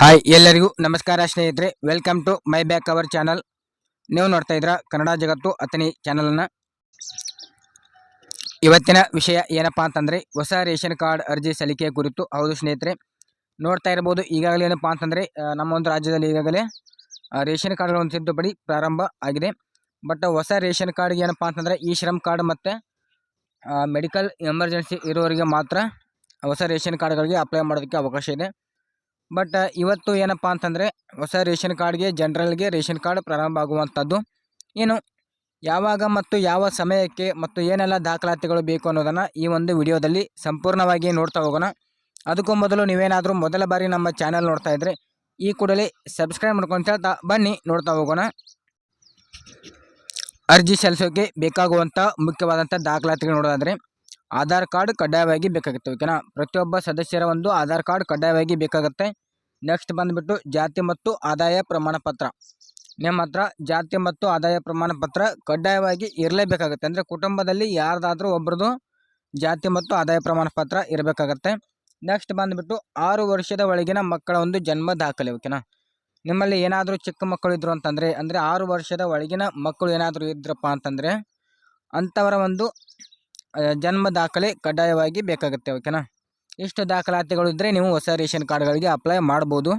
Hi ಎಲ್ಲರಿಗೂ ನಮಸ್ಕಾರ ಸ್ನೇಹಿತರೆ. Welcome to my back our channel ನೀವು ನೋಡ್ತಾ ಇದ್ರ ಕನ್ನಡ ಜಗತ್ತು ಅತನಿ ಚಾನಲನ್ನು ಇವತ್ತಿನ ವಿಷಯ ಏನಪ್ಪಾ ಅಂತಂದರೆ, ಹೊಸ ರೇಷನ್ ಕಾರ್ಡ್ ಅರ್ಜಿ ಸಲ್ಲಿಕೆ ಕುರಿತು. ಹೌದು ಸ್ನೇಹಿತರೆ, ನೋಡ್ತಾ ಇರ್ಬೋದು. ಈಗಾಗಲೇ ಏನಪ್ಪಾ ಅಂತಂದರೆ ನಮ್ಮ ಒಂದು ರಾಜ್ಯದಲ್ಲಿ ಈಗಾಗಲೇ ರೇಷನ್ ಕಾರ್ಡ್ಗಳ ಒಂದು ತಿದ್ದುಪಡಿ ಪ್ರಾರಂಭ ಆಗಿದೆ. ಬಟ್ ಹೊಸ ರೇಷನ್ ಕಾರ್ಡ್ಗೆ ಏನಪ್ಪಾ ಅಂತಂದರೆ, ಈ ಶ್ರಮ್ ಕಾರ್ಡ್ ಮತ್ತು ಮೆಡಿಕಲ್ ಎಮರ್ಜೆನ್ಸಿ ಇರೋರಿಗೆ ಮಾತ್ರ ಹೊಸ ರೇಷನ್ ಕಾರ್ಡ್ಗಳಿಗೆ ಅಪ್ಲೈ ಮಾಡೋದಕ್ಕೆ ಅವಕಾಶ ಇದೆ. ಬಟ್ ಇವತ್ತು ಏನಪ್ಪ ಅಂತಂದರೆ ಹೊಸ ರೇಷನ್ ಕಾರ್ಡ್ಗೆ ಜನರಲ್ಗೆ ರೇಷನ್ ಕಾರ್ಡ್ ಪ್ರಾರಂಭ ಆಗುವಂಥದ್ದು. ಏನು ಯಾವಾಗ ಮತ್ತು ಯಾವ ಸಮಯಕ್ಕೆ ಮತ್ತು ಏನೆಲ್ಲ ದಾಖಲಾತಿಗಳು ಬೇಕು ಅನ್ನೋದನ್ನು ಈ ಒಂದು ವಿಡಿಯೋದಲ್ಲಿ ಸಂಪೂರ್ಣವಾಗಿ ನೋಡ್ತಾ ಹೋಗೋಣ. ಅದಕ್ಕೂ ಮೊದಲು ನೀವೇನಾದರೂ ಮೊದಲ ಬಾರಿ ನಮ್ಮ ಚಾನಲ್ ನೋಡ್ತಾ ಇದ್ದರೆ ಈ ಕೂಡಲೇ ಸಬ್ಸ್ಕ್ರೈಬ್ ಮಾಡ್ಕೊಂಡು ಹೇಳ್ತಾ ಬನ್ನಿ, ನೋಡ್ತಾ ಹೋಗೋಣ. ಅರ್ಜಿ ಸಲ್ಲಿಸೋಕೆ ಬೇಕಾಗುವಂಥ ಮುಖ್ಯವಾದಂಥ ದಾಖಲಾತಿಗಳು ನೋಡೋದಾದರೆ ಆಧಾರ್ ಕಾರ್ಡ್ ಕಡ್ಡಾಯವಾಗಿ ಬೇಕಾಗುತ್ತೆ. ಓಕೆನಾ? ಪ್ರತಿಯೊಬ್ಬ ಸದಸ್ಯರ ಒಂದು ಆಧಾರ್ ಕಾರ್ಡ್ ಕಡ್ಡಾಯವಾಗಿ ಬೇಕಾಗುತ್ತೆ. ನೆಕ್ಸ್ಟ್ ಬಂದುಬಿಟ್ಟು ಜಾತಿ ಮತ್ತು ಆದಾಯ ಪ್ರಮಾಣ ಪತ್ರ. ನಿಮ್ಮ ಹತ್ರ ಜಾತಿ ಮತ್ತು ಆದಾಯ ಪ್ರಮಾಣ ಪತ್ರ ಕಡ್ಡಾಯವಾಗಿ ಇರಲೇಬೇಕಾಗುತ್ತೆ. ಅಂದರೆ ಕುಟುಂಬದಲ್ಲಿ ಯಾರ್ದಾದ್ರೂ ಒಬ್ರದ್ದು ಜಾತಿ ಮತ್ತು ಆದಾಯ ಪ್ರಮಾಣ ಪತ್ರ ಇರಬೇಕಾಗತ್ತೆ. ನೆಕ್ಸ್ಟ್ ಬಂದುಬಿಟ್ಟು ಆರು ವರ್ಷದ ಒಳಗಿನ ಮಕ್ಕಳ ಒಂದು ಜನ್ಮ ದಾಖಲೆ. ಓಕೆನಾ? ನಿಮ್ಮಲ್ಲಿ ಏನಾದರೂ ಚಿಕ್ಕ ಮಕ್ಕಳು ಇದ್ರು ಅಂತಂದರೆ, ಅಂದರೆ ಆರು ವರ್ಷದ ಒಳಗಿನ ಮಕ್ಕಳು ಏನಾದರೂ ಇದ್ರಪ್ಪ ಅಂತಂದರೆ ಅಂಥವರ ಒಂದು ಜನ್ಮ ದಾಖಲೆ ಕಡ್ಡಾಯವಾಗಿ ಬೇಕಾಗುತ್ತೆ, ಓಕೆನಾ? ಇಷ್ಟು ದಾಖಲಾತಿಗಳು ಇದ್ದರೆ ನೀವು ಹೊಸ ರೇಷನ್ ಕಾರ್ಡ್ಗಳಿಗೆ ಅಪ್ಲೈ ಮಾಡ್ಬೋದು.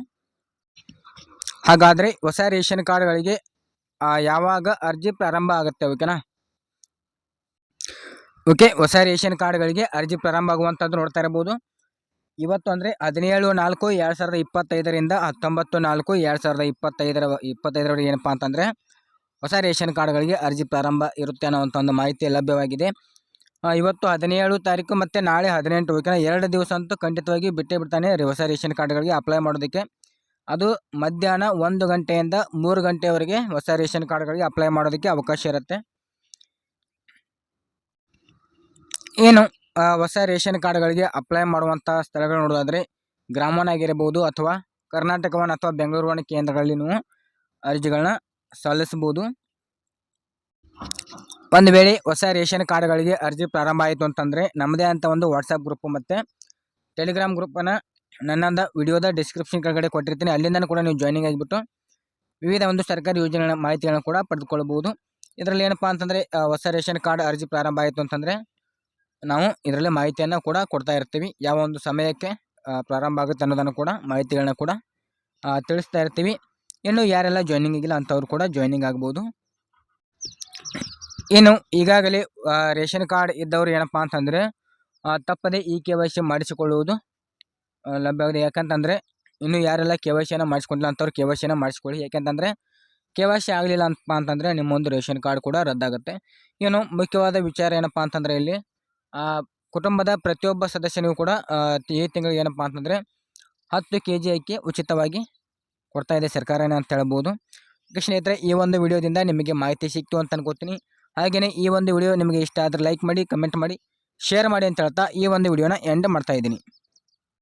ಹಾಗಾದರೆ ಹೊಸ ರೇಷನ್ ಕಾರ್ಡ್ಗಳಿಗೆ ಯಾವಾಗ ಅರ್ಜಿ ಪ್ರಾರಂಭ ಆಗುತ್ತೆ, ಓಕೆನಾ? ಓಕೆ, ಹೊಸ ರೇಷನ್ ಕಾರ್ಡ್ಗಳಿಗೆ ಅರ್ಜಿ ಪ್ರಾರಂಭ ಆಗುವಂಥದ್ದು ನೋಡ್ತಾ ಇರ್ಬೋದು ಇವತ್ತು ಅಂದರೆ ಹದಿನೇಳು ನಾಲ್ಕು ಎರಡು ಸಾವಿರದ ಇಪ್ಪತ್ತೈದರಿಂದ ಹತ್ತೊಂಬತ್ತು ನಾಲ್ಕು ಎರಡು ಸಾವಿರದ ಇಪ್ಪತ್ತೈದರ, ಇಪ್ಪತ್ತೈದರವರೆಗೆ ಏನಪ್ಪ ಅಂತಂದರೆ, ಹೊಸ ರೇಷನ್ ಕಾರ್ಡ್ಗಳಿಗೆ ಅರ್ಜಿ ಪ್ರಾರಂಭ ಇರುತ್ತೆ ಅನ್ನೋವಂಥ ಒಂದು ಮಾಹಿತಿ ಲಭ್ಯವಾಗಿದೆ. ಇವತ್ತು ಹದಿನೇಳು ತಾರೀಕು ಮತ್ತು ನಾಳೆ ಹದಿನೆಂಟು. ಓಕೆನಾ ಎರಡು ದಿವಸ ಅಂತೂ ಖಂಡಿತವಾಗಿ ಬಿಟ್ಟೇ ಬಿಡ್ತಾನೆ ಹೊಸ ರೇಷನ್ ಕಾರ್ಡ್ಗಳಿಗೆ ಅಪ್ಲೈ ಮಾಡೋದಕ್ಕೆ. ಅದು ಮಧ್ಯಾಹ್ನ ಒಂದು ಗಂಟೆಯಿಂದ ಮೂರು ಗಂಟೆವರೆಗೆ ಹೊಸ ರೇಷನ್ ಕಾರ್ಡ್ಗಳಿಗೆ ಅಪ್ಲೈ ಮಾಡೋದಕ್ಕೆ ಅವಕಾಶ ಇರುತ್ತೆ. ಏನು ಹೊಸ ರೇಷನ್ ಕಾರ್ಡ್ಗಳಿಗೆ ಅಪ್ಲೈ ಮಾಡುವಂಥ ಸ್ಥಳಗಳು ನೋಡೋದಾದರೆ ಗ್ರಾಮನಾಗಿರಬಹುದು ಅಥವಾ ಕರ್ನಾಟಕವನ ಅಥವಾ ಬೆಂಗಳೂರು ಕೇಂದ್ರಗಳಲ್ಲಿ ನೀವು ಅರ್ಜಿಗಳನ್ನ ಸಲ್ಲಿಸ್ಬೋದು ಒಂದು ವೇಳೆ ಹೊಸ ರೇಷನ್ ಕಾರ್ಡ್ಗಳಿಗೆ ಅರ್ಜಿ ಪ್ರಾರಂಭ ಆಯಿತು ಅಂತಂದರೆ ನಮ್ಮದೇ ಅಂತ ಒಂದು ವಾಟ್ಸಪ್ ಗ್ರೂಪ್ ಮತ್ತು ಟೆಲಿಗ್ರಾಮ್ ಗ್ರೂಪನ್ನು ನನ್ನಂದ ವಿಡಿಯೋದ ಡಿಸ್ಕ್ರಿಪ್ಷನ್ ಕೆಳಗಡೆ ಕೊಟ್ಟಿರ್ತೀನಿ. ಅಲ್ಲಿಂದ ಕೂಡ ನೀವು ಜಾಯ್ನಿಂಗ್ ಆಗಿಬಿಟ್ಟು ವಿವಿಧ ಒಂದು ಸರ್ಕಾರಿ ಯೋಜನೆಗಳ ಮಾಹಿತಿಗಳನ್ನು ಕೂಡ ಪಡೆದುಕೊಳ್ಬೋದು ಇದರಲ್ಲಿ ಏನಪ್ಪ ಅಂತಂದರೆ ಹೊಸ ರೇಷನ್ ಕಾರ್ಡ್ ಅರ್ಜಿ ಪ್ರಾರಂಭ ಆಯಿತು ಅಂತಂದರೆ ನಾವು ಇದರಲ್ಲಿ ಮಾಹಿತಿಯನ್ನು ಕೂಡ ಕೊಡ್ತಾ ಇರ್ತೀವಿ. ಯಾವ ಒಂದು ಸಮಯಕ್ಕೆ ಪ್ರಾರಂಭ ಆಗುತ್ತೆ ಅನ್ನೋದನ್ನು ಕೂಡ ಮಾಹಿತಿಗಳನ್ನ ಕೂಡ ತಿಳಿಸ್ತಾ ಇರ್ತೀವಿ. ಇನ್ನು ಯಾರೆಲ್ಲ ಜಾಯ್ನಿಂಗ್ ಆಗಿಲ್ಲ ಅಂಥವ್ರು ಕೂಡ ಜಾಯ್ನಿಂಗ್ ಆಗ್ಬೋದು. ಇನ್ನು ಈಗಾಗಲೇ ರೇಷನ್ ಕಾರ್ಡ್ ಇದ್ದವರು ಏನಪ್ಪ ಅಂತಂದರೆ ತಪ್ಪದೇ ಈ ಕೆ ವೈ ಸಿ ಮಾಡಿಸಿಕೊಳ್ಳುವುದು ಲಭ್ಯವಾಗಿದೆ. ಯಾಕಂತಂದರೆ, ಇನ್ನು ಯಾರೆಲ್ಲ ಕೆ ವೈ ಸಿಯನ್ನು ಮಾಡಿಸ್ಕೊಂಡಿಲ್ಲ ಅಂಥವ್ರು ಕೆ ವೈ ಸಿಯನ್ನು ಮಾಡಿಸ್ಕೊಳ್ಳಿ. ಯಾಕೆಂತಂದರೆ, ಕೆ ವೈ ಸಿ ಆಗಲಿಲ್ಲ ಅಂತಪ್ಪ ಅಂತಂದರೆ ನಿಮ್ಮೊಂದು ರೇಷನ್ ಕಾರ್ಡ್ ಕೂಡ ರದ್ದಾಗುತ್ತೆ. ಏನು ಮುಖ್ಯವಾದ ವಿಚಾರ ಏನಪ್ಪ ಅಂತಂದರೆ ಇಲ್ಲಿ ಕುಟುಂಬದ ಪ್ರತಿಯೊಬ್ಬ ಸದಸ್ಯನಿಗೂ ಕೂಡ ಈ ತಿಂಗಳಿಗೆ ಏನಪ್ಪ ಅಂತಂದರೆ, ಹತ್ತು ಕೆ ಜಿ ಅಕ್ಕಿ ಉಚಿತವಾಗಿ ಕೊಡ್ತಾ ಇದೆ ಸರ್ಕಾರನೇ ಅಂತ ಹೇಳ್ಬೋದು. ಸ್ನೇಹಿತರೆ, ಈ ಒಂದು ವಿಡಿಯೋದಿಂದ ನಿಮಗೆ ಮಾಹಿತಿ ಸಿಕ್ತು ಅಂತ ಅನ್ಕೋತೀನಿ. ಹಾಗೆಯೇ ಈ ಒಂದು ವಿಡಿಯೋ ನಿಮಗೆ ಇಷ್ಟ ಆದರೆ ಲೈಕ್ ಮಾಡಿ ಕಮೆಂಟ್ ಮಾಡಿ ಶೇರ್ ಮಾಡಿ ಅಂತ ಹೇಳ್ತಾ ಈ ಒಂದು ವಿಡಿಯೋನ ಎಂಡ್ ಮಾಡ್ತಾ ಇದ್ದೀನಿ.